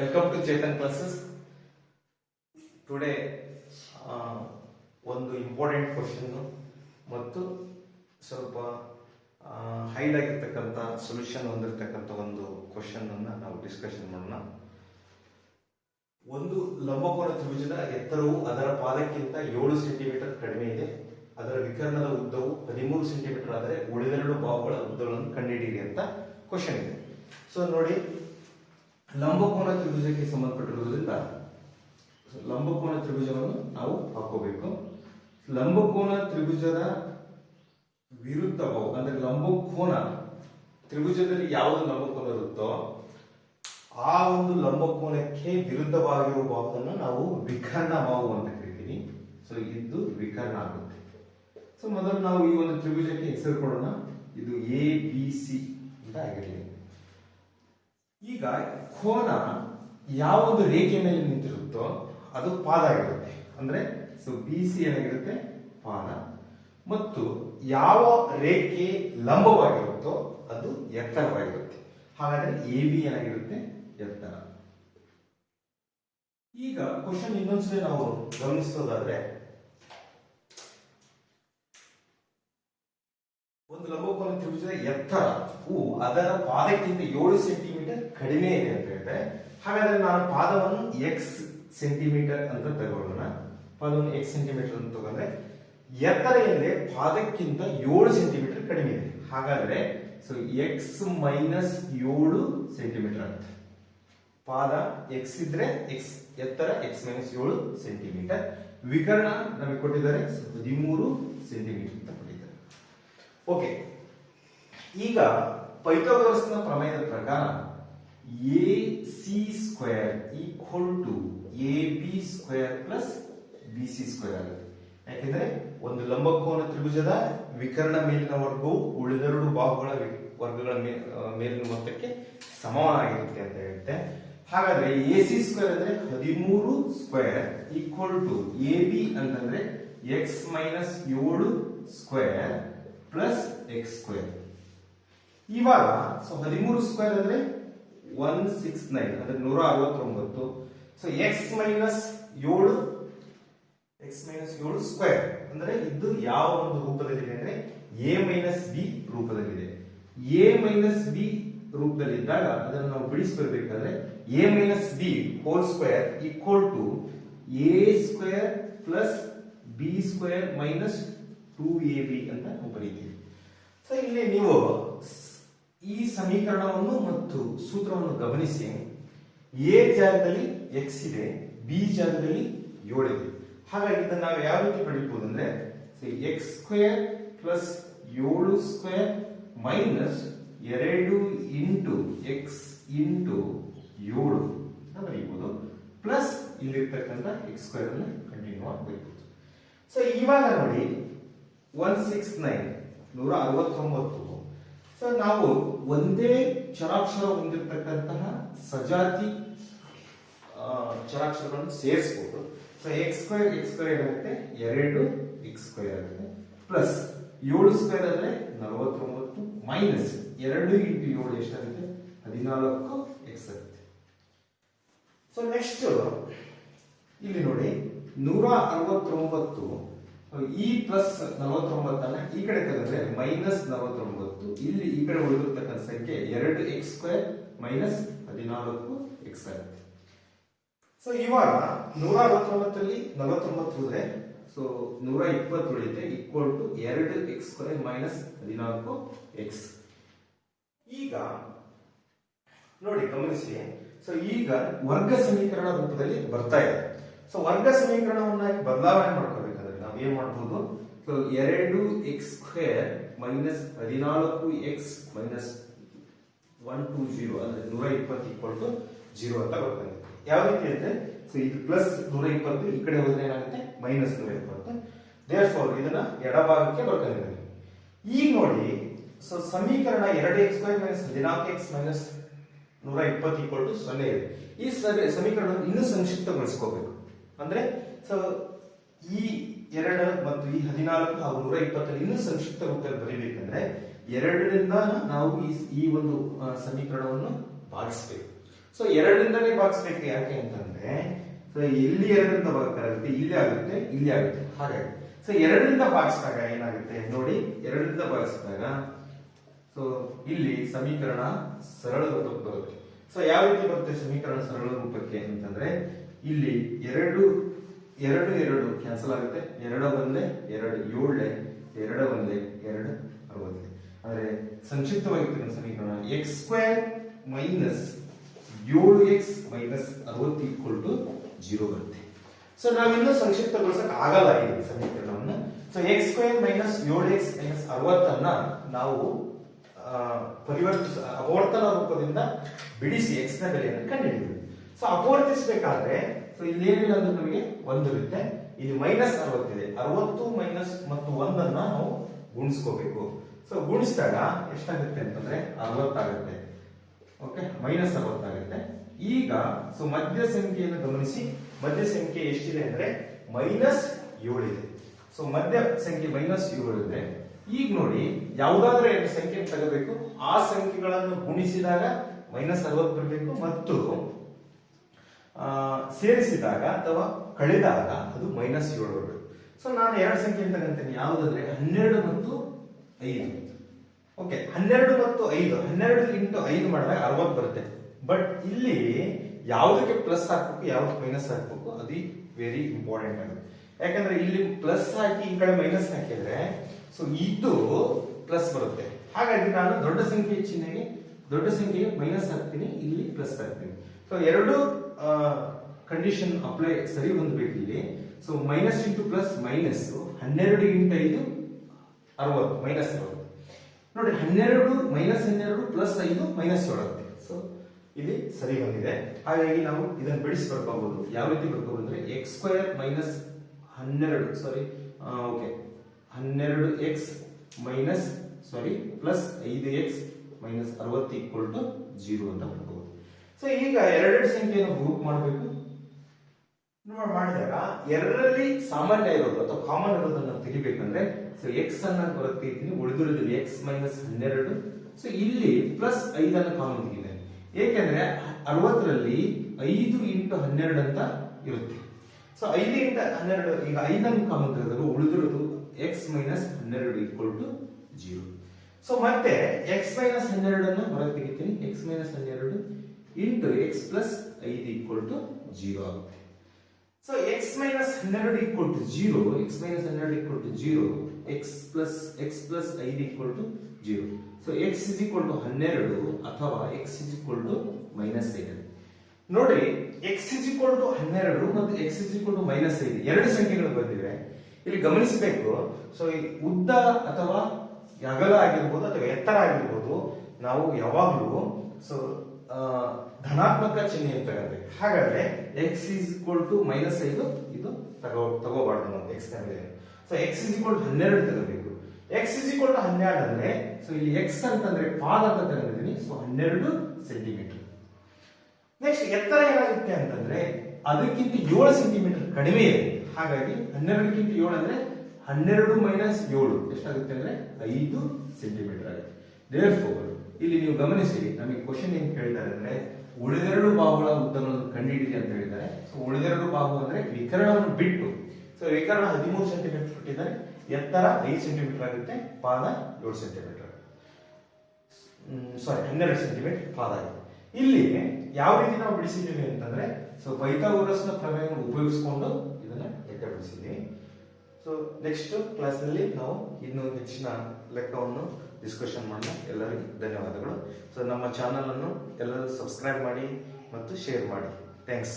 Welcome to Chetan classes today ಒಂದು important question ಮತ್ತು ಸ್ವಲ್ಪ ಹೈಡ್ ಆಗಿರ್ತಕ್ಕಂಥ ಸೊಲ್ಯೂಷನ್ ಹೊಂದಿರತಕ್ಕಂಥ ಒಂದು ಕ್ವಶನ್ ಅನ್ನ ನಾವು ಡಿಸ್ಕಷನ್ ಮಾಡೋಣ. ಒಂದು ಲಂಬಕೋನ ತ್ರಿಭುಜದ ಎತ್ತರವು ಅದರ ಪಾದಕ್ಕಿಂತ ಏಳು ಸೆಂಟಿಮೀಟರ್ ಕಡಿಮೆ ಇದೆ. ಅದರ ವಿಕರ್ಣದ ಉದ್ದವು ಹದಿಮೂರು ಸೆಂಟಿಮೀಟರ್ ಆದರೆ ಉಳಿದೆರಡು ಬಾವುಗಳ ಉದ್ದಗಳನ್ನು ಕಂಡುಹಿಡಿಯಿರಿ ಅಂತ ಕ್ವಶನ್ ಇದೆ. ಸೊ ನೋಡಿ ಲಂಬಕೋನ ತ್ರಿಭುಜಕ್ಕೆ ಸಂಬಂಧಪಟ್ಟಿರುವುದರಿಂದ ಲಂಬಕೋನ ತ್ರಿಭುಜವನ್ನು ನಾವು ಹಾಕೋಬೇಕು. ಲಂಬಕೋನ ತ್ರಿಭುಜದ ವಿರುದ್ಧ ಬಾಹು ಅಂದ್ರೆ ಲಂಬಕೋನ ತ್ರಿಭುಜದಲ್ಲಿ ಯಾವುದು ಲಂಬಕೋನ ಇರುತ್ತೋ, ಆ ಒಂದು ಲಂಬಕೋನಕ್ಕೆ ವಿರುದ್ಧವಾಗಿರುವ ಬಾಹುವನ್ನು ನಾವು ವಿಕರ್ಣ ಬಾಹು ಅಂತ ಕರಿತೀವಿ ಸೊ ಇದು ವಿಕರ್ಣ ಆಗುತ್ತೆ. ಸೊ ಮೊದಲು ನಾವು ಈ ಒಂದು ತ್ರಿಭುಜಕ್ಕೆ ಹೆಸರು ಕೊಡೋಣ ಇದು ಎ ಬಿ ಸಿ ಅಂತ ಆಗಿರಲಿ. ಈಗ ಕೋನ ಯಾವುದು ರೇಖೆ ಮೇಲೆ ನಿಂತಿರುತ್ತೋ ಅದು ಪಾದ ಆಗಿರುತ್ತೆ ಅಂದ್ರೆ ಸೊ ಬಿ ಸಿ ಏನಾಗಿರುತ್ತೆ? ಪಾದ. ಮತ್ತು ಯಾವ ರೇಖೆ ಲಂಬವಾಗಿರುತ್ತೋ ಅದು ಎತ್ತರವಾಗಿರುತ್ತೆ. ಹಾಗಾದ್ರೆ ಎ ಬಿ ಏನಾಗಿರುತ್ತೆ? ಎತ್ತರ. ಈಗ ಕ್ವಶನ್ ಇನ್ನೊಂದ್ಸಲ ನಾವು ಗಮನಿಸೋದಾದ್ರೆ ಒಂದು ತ್ರಿಭುಜದ ಎತ್ತರವು ಅದರ ಪಾದಕ್ಕಿಂತ ಏಳು ಸೆಂಟಿಮೀಟರ್ ಕಡಿಮೆ ಇದೆ ಅಂತ ಹೇಳಿದ್ರೆ, ಹಾಗಾದ್ರೆ ನಾನು ಪಾದವನ್ನು ಎಕ್ಸ್ ಸೆಂಟಿಮೀಟರ್ ಅಂತ ತಗೊಳ್ಳೋಣ. ಪಾದವನ್ನು ಎಕ್ಸ್ ಸೆಂಟಿಮೀಟರ್ ಅಂತ ತಗೊಂಡ್ರೆ, ಎತ್ತರ ಏನಿದೆ? ಪಾದಕ್ಕಿಂತ ಏಳು ಸೆಂಟಿಮೀಟರ್ ಕಡಿಮೆ ಇದೆ. ಹಾಗಾದ್ರೆ ಸೊ ಎಕ್ಸ್ ಮೈನಸ್ ಏಳು ಸೆಂಟಿಮೀಟರ್ ಅಂತ ಪಾದ ಎಕ್ಸ್ ಇದ್ರೆ ಎಕ್ಸ್ ಎತ್ತರ ಎಕ್ಸ್ ಮೈನಸ್ ಏಳು ಸೆಂಟಿಮೀಟರ್. ವಿಕರಣ ನಮಗೆ ಕೊಟ್ಟಿದ್ದಾರೆ ಹದಿಮೂರು ಸೆಂಟಿಮೀಟರ್ ಅಂತ ಕೊಟ್ಟಿದ್ದಾರೆ. ಓಕೆ ಈಗ ಪೈಥಾಗರಸ್ನ ಪ್ರಮೇಯದ ಪ್ರಕಾರ A C square equal to A B square plus B C square ಆಗುತ್ತೆ. ಯಾಕೆಂದ್ರೆ ಒಂದು ಲಂಬಕೋನ ತ್ರಿಭುಜದ ವಿಕರ್ಣ ಮೇಲಿನ ವರ್ಗವು ಉಳಿದೆರಡು ಬಾಹುಗಳ ವರ್ಗಗಳ ಮೇಲಿನ ಮೊತ್ತಕ್ಕೆ ಸಮವಾಗಿರುತ್ತೆ ಅಂತ ಹೇಳುತ್ತೆ. ಹಾಗಾದ್ರೆ ಎ ಸಿ ಸ್ಕ್ವೇರ್ ಅಂದ್ರೆ ಹದಿಮೂರು square equal to A B ಅಂತಂದ್ರೆ ಎಕ್ಸ್ ಮೈನಸ್ ಏಳು ಸ್ಕ್ವೇರ್ ಪ್ಲಸ್ ಎಕ್ಸ್ ಸ್ಕ್ವೇರ್. ಇವಾಗ ಸೊ ಹದಿಮೂರು ಸ್ಕ್ವೇರ್ ಅಂದ್ರೆ ಒನ್ ಸಿಕ್ಸ್ ನೈನ್ ಅಂದ್ರೆ ನೂರ ಅರವತ್ತೊಂಬತ್ತು. ಸೊ ಎಕ್ಸ್ ಮೈನಸ್ ಏಳು ಎಕ್ಸ್ ಮೈನಸ್ ಏಳು ಸ್ಕ್ವೇರ್ ಅಂದ್ರೆ ಇದು ಯಾವ ಒಂದು ರೂಪದಲ್ಲಿದೆ ಅಂದ್ರೆ ಎ ಮೈನಸ್ ಬಿ ರೂಪದಲ್ಲಿದೆ. ಎ ಮೈನಸ್ ಬಿ ರೂಪದಲ್ಲಿದ್ದಾಗ ಅದನ್ನು ನಾವು ಬಿಡಿಸ್ಬರ್ಬೇಕಾದ್ರೆ a minus b whole square equal to a square plus b square minus two a b ಅಂತ ನಾವು ಬರೀತೀವಿ. ಸೊ ಇಲ್ಲಿ ನೀವು ಸಮೀಕರಣವನ್ನು ಮತ್ತು ಸೂತ್ರವನ್ನು ಗಮನಿಸಿ. ಎ ಜಾಗದಲ್ಲಿ ಎಕ್ಸ್ ಇದೆ, ಬಿ ಜಾಗದಲ್ಲಿ ಏಳಿದೆ ಹಾಗಾಗಿ ಇದನ್ನು ನಾವು ಯಾವ ರೀತಿ ಪಡಿಬಹುದು ಅಂದ್ರೆ ಎಕ್ಸ್ ಸ್ಕ್ವೇರ್ ಪ್ಲಸ್ ಏಳು ಸ್ಕ್ವೇರ್ ಮೈನಸ್ ಎರಡು ಇಂಟು ಎಕ್ಸ್ ಇಂಟು ಏಳು ಬರೀಬಹುದು ಪ್ಲಸ್ ಇಲ್ಲಿರ್ತಕ್ಕಂಥ ಎಕ್ಸ್ ಸ್ಕ್ವೇರ್ ಅನ್ನು ಕಂಟಿನ್ಯೂ ಆಗಿ ಬರೀಬಹುದು ಸೊ ಇವಾಗ ನೋಡಿ, ಒನ್ ಸಿಕ್ಸ್ ನೈನ್ ನೂರ ಅರವತ್ತೊಂಬತ್ತು. ಸೊ ನಾವು ಒಂದೇ ಚರಾಕ್ಷರ ಹೊಂದಿರತಕ್ಕಂತಹ ಸಜಾತಿ ಚರಾಕ್ಷರಗಳನ್ನು ಸೇರಿಸಬಹುದು so x square x square ಆಗುತ್ತೆ ಎರಡು ಎಕ್ಸ್ ಸ್ಕ್ವೇರ್ ಆಗುತ್ತೆ. ಪ್ಲಸ್ ಏಳು ಸ್ಕ್ವೇರ್ ಅಂದ್ರೆ ನಲವತ್ತೊಂಬತ್ತು ಮೈನಸ್ ಎರಡು ಇಂಟು ಏಳು ಎಷ್ಟಾಗುತ್ತೆ? ಹದಿನಾಲ್ಕು ಎಕ್ಸ್ ಆಗುತ್ತೆ. ಸೊ ನೆಕ್ಸ್ಟ್ ಇಲ್ಲಿ ನೋಡಿ, ನೂರ ಅರವತ್ತೊಂಬತ್ತು ಈ ಪ್ಲಸ್ ನಲವತ್ತೊಂಬತ್ತನ್ನ ಈ ಕಡೆ ತೆಗೆದ್ರೆ ಮೈನಸ್ ನಲವತ್ತೊಂಬತ್ತು. ಇಲ್ಲಿ ಈ ಕಡೆ ಉಳಿದಿರ್ತಕ್ಕಂಥ ಸಂಖ್ಯೆ ಎರಡು ಎಕ್ಸ್ ಸ್ಕ್ವೇರ್ ಮೈನಸ್ ಹದಿನಾಲ್ಕು ಎಕ್ಸ್ ಆಗುತ್ತೆ ಸೊ ಇವಾಗ ನೂರ ಅರವತ್ತೊಂಬತ್ತಲ್ಲಿ ನಲವತ್ತೊಂಬತ್ತು ಹೋದ್ರೆ ಸೊ ನೂರ ಇಪ್ಪತ್ತು ಉಳಿಯುತ್ತೆ ಈಕ್ವಲ್ ಟು ಎರಡು ಎಕ್ಸ್ ಸ್ಕ್ವೇರ್ ಮೈನಸ್ ಹದಿನಾಲ್ಕು ಎಕ್ಸ್ ಈಗ ನೋಡಿ, ಗಮನಿಸಿ. ಸೊ ಈಗ ವರ್ಗ ಸಮೀಕರಣ ರೂಪದಲ್ಲಿ ಬರ್ತಾ ಇದೆ. ಸೊ ವರ್ಗ ಸಮೀಕರಣವನ್ನಾಗಿ ಬದಲಾವಣೆ ನಾವು ಏನ್ ಮಾಡಬಹುದು ಸೊ, ಎರಡು ಎಕ್ಸ್ ಸ್ಕ್ವೇರ್ ಮೈನಸ್ ಹದಿನಾಲ್ಕು x minus one two zero ಅಂದ್ರೆ ನೂರ ಇಪ್ಪತ್ತು ಈಕ್ವಲ್ ಟು ಜೀರೋ ಅಂತ ಬರ್ತದೆ. ಯಾವ ರೀತಿ ಅಂದ್ರೆ ಸೊ ಇದು ಪ್ಲಸ್ ನೂರ ಇಪ್ಪತ್ತು, ಈ ಕಡೆ ಹೋದ್ರೆ ಏನಾಗುತ್ತೆ? ಮೈನಸ್ ನೂರ ಇಪ್ಪತ್ತು. ದೇರ್ ಫೋರ್ ಇದನ್ನ ಎಡಭಾಗಕ್ಕೆ ಬರ್ಕೊಂಡಿದ್ದೇವೆ ಈಗ ನೋಡಿ ಸೊ ಸಮೀಕರಣ ಎರಡು ಎಕ್ಸ್ ಸ್ಕ್ವೇರ್ ಮೈನಸ್ ಹದಿನಾಲ್ಕು ಎಕ್ಸ್ ಮೈನಸ್ ನೂರ ಇಪ್ಪತ್ತು ಈಕ್ವಲ್ ಟು ಸೊನ್ನೆ ಇದೆ. ಈ ಸಮೀಕರಣ ಇನ್ನೂ ಸಂಕ್ಷಿಪ್ತಗೊಳಿಸ್ಕೋಬೇಕು. ಅಂದ್ರೆ ಸೊ ಈ ಎರಡು ಮತ್ತು ಈ ಹದಿನಾಲ್ಕು ಹಾಗೂ ನೂರ ಇಪ್ಪತ್ತನ್ನು ಇನ್ನೂ ಸಂಕ್ಷಿಪ್ತ ರೂಪದಲ್ಲಿ ಬರೀಬೇಕಂದ್ರೆ ಎರಡರಿಂದ ನಾವು ಈ ಈ ಒಂದು ಸಮೀಕರಣವನ್ನು ಭಾಗಿಸ್ಬೇಕು. ಸೊ ಎರಡರಿಂದಲೇ ಭಾಗಿಸ್ಬೇಕು ಯಾಕೆ ಅಂತಂದ್ರೆ ಸೊ ಇಲ್ಲಿ ಎರಡರಿಂದ ಭಾಗಕ್ಕಾಗುತ್ತೆ ಇಲ್ಲಿ ಆಗುತ್ತೆ ಇಲ್ಲಿ ಆಗುತ್ತೆ ಹಾಗಾಗಿ ಸೊ ಎರಡರಿಂದ ಭಾಗಿಸಿದಾಗ ಏನಾಗುತ್ತೆ? ನೋಡಿ, ಎರಡರಿಂದ ಭಾಗಿಸಿದಾಗ ಸೊ ಇಲ್ಲಿ ಸಮೀಕರಣ ಸರಳ ರೂಪಕ್ಕೆ ಬರುತ್ತೆ. ಸೊ ಯಾವ ರೀತಿ ಬರುತ್ತೆ ಸಮೀಕರಣ ಸರಳ ರೂಪಕ್ಕೆ ಅಂತಂದ್ರೆ, ಇಲ್ಲಿ ಎರಡು ಎರಡು ಎರಡು ಕ್ಯಾನ್ಸಲ್ ಆಗುತ್ತೆ. ಎರಡು ಒಂದೇ, ಎರಡು ಏಳೆ, ಎರಡು ಒಂದೇ, ಎರಡು ಅರವತ್ತು. ಅಂದ್ರೆ ಸಂಕ್ಷಿಪ್ತವಾಗಿ ಸಮೀಕರಣ. ಎಕ್ಸ್ ಸ್ಕ್ವೇರ್ ಮೈನಸ್ ಏಳು ಎಕ್ಸ್ ಮೈನಸ್ ಅರವತ್ತು ಈಕ್ವಲ್ ಟು ಜೀರೋ ಬರುತ್ತೆ. ಸೊ ನಾವಿನ್ನೂ ಸಂಕ್ಷಿಪ್ತಗೊಳಿಸಕ್ ಆಗಲ್ಲ ಈ ಸಮೀಕರಣವನ್ನು. ಸೊ ಎಕ್ಸ್ ಸ್ಕ್ವೇರ್ ಮೈನಸ್ ಏಳು ಎಕ್ಸ್ ಮೈನಸ್ ಅರವತ್ತನ್ನ ನಾವು ಪರಿವರ್ತಿಸ, ಅಪವರ್ತನ ರೂಪದಿಂದ ಬಿಡಿಸಿ ಎಕ್ಸ್ನ ಬೆಲೆಯನ್ನು ಕಂಡುಹಿಡಿದ್ವಿ ಸೊ ಅಪವರ್ತಿಸಬೇಕಾದ್ರೆ ಸೊ ಇಲ್ಲಿ ಏನಿಲ್ಲ ಅಂದ್ರೆ ನಮಗೆ ಒಂದಿರುತ್ತೆ ಇಲ್ಲಿ ಮೈನಸ್ ಅರವತ್ತಿದೆ. ಅರವತ್ತು ಮೈನಸ್ ಮತ್ತು ಒಂದನ್ನ ನಾವು ಗುಣಿಸ್ಕೋಬೇಕು. ಸೊ ಗುಣಿಸಿದಾಗ ಎಷ್ಟಾಗುತ್ತೆ ಅಂತಂದ್ರೆ ಅರವತ್ತಾಗುತ್ತೆ. Okay minus ಅರವತ್ತಾಗುತ್ತೆ. ಈಗ ಸೊ ಮಧ್ಯ ಸಂಖ್ಯೆಯನ್ನು ಗಮನಿಸಿ. ಮಧ್ಯ ಸಂಖ್ಯೆ ಎಷ್ಟಿದೆ ಅಂದ್ರೆ ಮೈನಸ್ ಏಳಿದೆ. ಸೊ ಮಧ್ಯ ಸಂಖ್ಯೆ ಮೈನಸ್ ಏಳು ಇದೆ ಈಗ ನೋಡಿ, ಯಾವುದಾದ್ರೂ ಎರಡು ಸಂಖ್ಯೆ ತಗೋಬೇಕು. ಆ ಸಂಖ್ಯೆಗಳನ್ನು ಗುಣಿಸಿದಾಗ ಮೈನಸ್ ಅರವತ್ತು ಬರಬೇಕು. ಮತ್ತು ಸೇರಿಸಿದಾಗ ಅಥವಾ ಕಳೆದಾಗ ಅದು ಮೈನಸ್ ಏಳು ಬರುತ್ತೆ ಸೊ ನಾನು ಎರಡು ಸಂಖ್ಯೆ ತಗೊಂತೀನಿ ಯಾವುದಂದ್ರೆ ಹನ್ನೆರಡು ಮತ್ತು ಐದು. ಓಕೆ ಹನ್ನೆರಡು ಮತ್ತು ಐದು. ಹನ್ನೆರಡು ಇಂಟು ಐದು ಮಾಡಿದಾಗ ಅರವತ್ತು ಬರುತ್ತೆ. ಬಟ್ ಇಲ್ಲಿ ಯಾವುದಕ್ಕೆ ಪ್ಲಸ್ ಹಾಕ್ಬೇಕು, ಯಾವ್ದಕ್ಕೆ ಮೈನಸ್ ಹಾಕ್ಬೇಕು, ಅದು ವೆರಿ ಇಂಪಾರ್ಟೆಂಟ್ ಆಗುತ್ತೆ. ಯಾಕಂದ್ರೆ ಇಲ್ಲಿ ಪ್ಲಸ್ ಹಾಕಿ ಈ ಕಡೆ ಮೈನಸ್ ಹಾಕಿದ್ರೆ ಸೊ ಇದು ಪ್ಲಸ್ ಬರುತ್ತೆ. ಹಾಗಾಗಿ ನಾನು ದೊಡ್ಡ ಸಂಖ್ಯೆ ಚಿಹ್ನೆಗೆ ದೊಡ್ಡ ಸಂಖ್ಯೆಗೆ ಮೈನಸ್ ಹಾಕ್ತೀನಿ, ಇಲ್ಲಿ ಪ್ಲಸ್ ಹಾಕ್ತೀನಿ. ಸೊ ಎರಡು ಕಂಡೀಷನ್ ಅಪ್ಲೈ ಸರಿ ಹೊಂದಬೇಕು ಇಲ್ಲಿ. So minus into plus minus ಹನ್ನೆರಡು ಇಂಟು ಐದು ಅರವತ್ತು ಮೈನಸ್ ಅರವತ್ತು. ನೋಡಿ ಹನ್ನೆರಡು ಮೈನಸ್ ಹನ್ನೆರಡು ಪ್ಲಸ್ ಐದು ಮೈನಸ್ ಏಳು ಆಗುತ್ತೆ ಸೊ ಇಲ್ಲಿ ಸರಿ ಬಂದಿದೆ. ಹಾಗಾಗಿ ನಾವು ಇದನ್ನು ಬಿಡಿಸಿ ಬರ್ಕೋಬಹುದು ಯಾವ ರೀತಿ ಬರ್ಕೋಬಹುದು ಅಂದ್ರೆ ಎಕ್ಸ್ ಸ್ಕ್ವೇರ್ ಮೈನಸ್ ಹನ್ನೆರಡು ಸಾರಿ ಓಕೆ ಹನ್ನೆರಡು ಎಕ್ಸ್ ಮೈನಸ್ ಸಾರಿ ಪ್ಲಸ್ ಐದು ಎಕ್ಸ್ ಮೈನಸ್ ಅರವತ್ತು ಈಕ್ವಲ್ ಟು ಜೀರೋ ಅಂತ ಸೊ ಈಗ ಎರಡೆರಡು ಸಂಖ್ಯೆಯನ್ನು ಗ್ರೂಪ್ ಮಾಡಬೇಕು. ನೋಡಿ ಮಾಡಿದಾಗ ಎರಡರಲ್ಲಿ ಸಾಮಾನ್ಯ ಇರೋದು ಅಥವಾ ಕಾಮನ್ ಇರೋದನ್ನ ತೆಗಿಬೇಕಂದ್ರೆ ಸೊ ಎಕ್ಸ್ ಅನ್ನ ಹೊರಗೆ ತೆಗಿತೀನಿ ಉಳಿದಿರೋದು ಎಕ್ಸ್ ಮೈನಸ್ ಹನ್ನೆರಡು. ಸೊ ಇಲ್ಲಿ ಪ್ಲಸ್ ಐದನ್ನು ಕಾಮನ್ ತೆಗಿದೆ ಏಕೆಂದ್ರೆ ಅರವತ್ತರಲ್ಲಿ ಐದು ಇಂಟು ಹನ್ನೆರಡು ಅಂತ ಇರುತ್ತೆ. ಸೊ ಐದು ಇಂಟು ಹನ್ನೆರಡು, ಈಗ ಐದನ್ನು ಕಾಮನ್ ತೆಗೆದಾಗ ಉಳಿದಿರೋದು ಎಕ್ಸ್ ಮೈನಸ್ ಹನ್ನೆರಡು ಈಕ್ವಲ್ ಟು ಜೀರೋ ಸೊ ಮತ್ತೆ ಎಕ್ಸ್ ಮೈನಸ್ ಹನ್ನೆರಡನ್ನು ಹೊರಗೆ ತೆಗಿತೀನಿ. ಎಕ್ಸ್ ಮೈನಸ್ ಹನ್ನೆರಡು ಇಂಟು ಎಕ್ಸ್ ಪ್ಲಸ್ ಐದು ಈಕ್ವಲ್ ಟು ಜೀರೋ ಆಗುತ್ತೆ. ಸೊ ಎಕ್ಸ್ ಮೈನಸ್ ಹನ್ನೆರಡು equal to zero x minus ಹನ್ನೆರಡು equal to zero x plus x plus ಐದು equal to zero so x is equal to ಹನ್ನೆರಡು ಅಥವಾ x is equal to minus ಐದು ನೋಡ್ರಿ x is equal to ಹನ್ನೆರಡು ಮತ್ತು x is equal to minus ಐದು ಎರಡು ಸಂಖ್ಯೆಗಳು ಬಂದಿವೆ. ಇಲ್ಲಿ ಗಮನಿಸಬೇಕು. ಸೊ ಈ ಉದ್ದ ಅಥವಾ ಅಗಲ ಆಗಿರ್ಬೋದು ಅಥವಾ ಎತ್ತರ ಆಗಿರ್ಬೋದು, ನಾವು ಯಾವಾಗಲೂ ಸೊ ಧನಾತ್ಮಕ ಚಿಹ್ನೆ ತಗೋಬೇಕು ಹಾಗಾದ್ರೆ x is equal to minus ಐದು, ಇದು ತಗೋ ತಗೋಬಾರ್ದು ನಾವು ಎಕ್ಸ್ನ ಮೇಲೆ. So x is equal to ಹನ್ನೆರಡು ತಗೋಬೇಕು. ಎಕ್ಸ್ ಇಸ್ ಈಕ್ವಲ್ ಟು ಹನ್ನೆರಡು ಅಂದ್ರೆ ಸೊ ಇಲ್ಲಿ ಎಕ್ಸ್ ಅಂತಂದ್ರೆ ಪಾದ ಅಂತ ತಗೊಂಡಿದ್ದೀನಿ. ಸೊ ಹನ್ನೆರಡು ಸೆಂಟಿಮೀಟರ್ ನೆಕ್ಸ್ಟ್ ಎತ್ತರ ಏನಾಗುತ್ತೆ ಅಂತಂದ್ರೆ, ಅದಕ್ಕಿಂತ ಏಳು ಸೆಂಟಿಮೀಟರ್ ಕಡಿಮೆ ಇದೆ. ಹಾಗಾಗಿ ಹನ್ನೆರಡಕ್ಕಿಂತ ಏಳು ಅಂದ್ರೆ ಹನ್ನೆರಡು ಮೈನಸ್ ಏಳು. ಎಷ್ಟಾಗುತ್ತೆ ಅಂದ್ರೆ, ಐದು ಸೆಂಟಿಮೀಟರ್ ಆಗುತ್ತೆ. ದೇರ್ಫೋರ್ ಇಲ್ಲಿ ನೀವು ಗಮನಿಸಿ, ನಮಗೆ ಕ್ವಶನ್ ಏನ್ ಕೇಳಿದ್ದಾರೆ ಅಂದ್ರೆ, ಉಳಿದೆರಡು ಬಾಹುಗಳ ಉದ್ದಗಳನ್ನು ಕಂಡುಹಿಡಿದೆ ಅಂತ ಹೇಳಿದ್ದಾರೆ. ಸೊ ಉಳಿದೆರಡು ಬಾಹು ಅಂದ್ರೆ ವಿಕರಣವನ್ನು ಬಿಟ್ಟು ಸೊ ವಿಕರಣ ಹದಿಮೂರು ಸೆಂಟಿಮೀಟರ್ ಕೊಟ್ಟಿದ್ದಾರೆ. ಎತ್ತರ ಐದು ಸೆಂಟಿಮೀಟರ್ ಆಗುತ್ತೆ, ಪಾದ ಏಳು ಸೆಂಟಿಮೀಟರ್ ಸಾರಿ ಹನ್ನೆರಡು ಸೆಂಟಿಮೀಟರ್ ಪಾದ ಇದೆ ಇಲ್ಲಿ ಯಾವ ರೀತಿ ನಾವು ಬಿಡಿಸಿದ್ದೀವಿ ಅಂತಂದ್ರೆ ಸೊ ಪೈಥಾಗೋರಸ್ನ ಪ್ರಮೇಯವನ್ನು ಉಪಯೋಗಿಸಿಕೊಂಡು ಇದನ್ನ ಲೆಕ್ಕ ಬಿಡಿಸಿದ್ದೀವಿ ಸೊ ನೆಕ್ಸ್ಟ್ ಕ್ಲಾಸ್ನಲ್ಲಿ ನಾವು ಇನ್ನೂ ಹೆಚ್ಚಿನ ಲೆಕ್ಕವನ್ನು ಡಿಸ್ಕಷನ್ ಮಾಡೋಣ ಎಲ್ಲರಿಗೂ ಧನ್ಯವಾದಗಳು. ಸೊ ನಮ್ಮ ಚಾನಲನ್ನು ಎಲ್ಲರೂ ಸಬ್ಸ್ಕ್ರೈಬ್ ಮಾಡಿ ಮತ್ತು ಶೇರ್ ಮಾಡಿ. ಥ್ಯಾಂಕ್ಸ್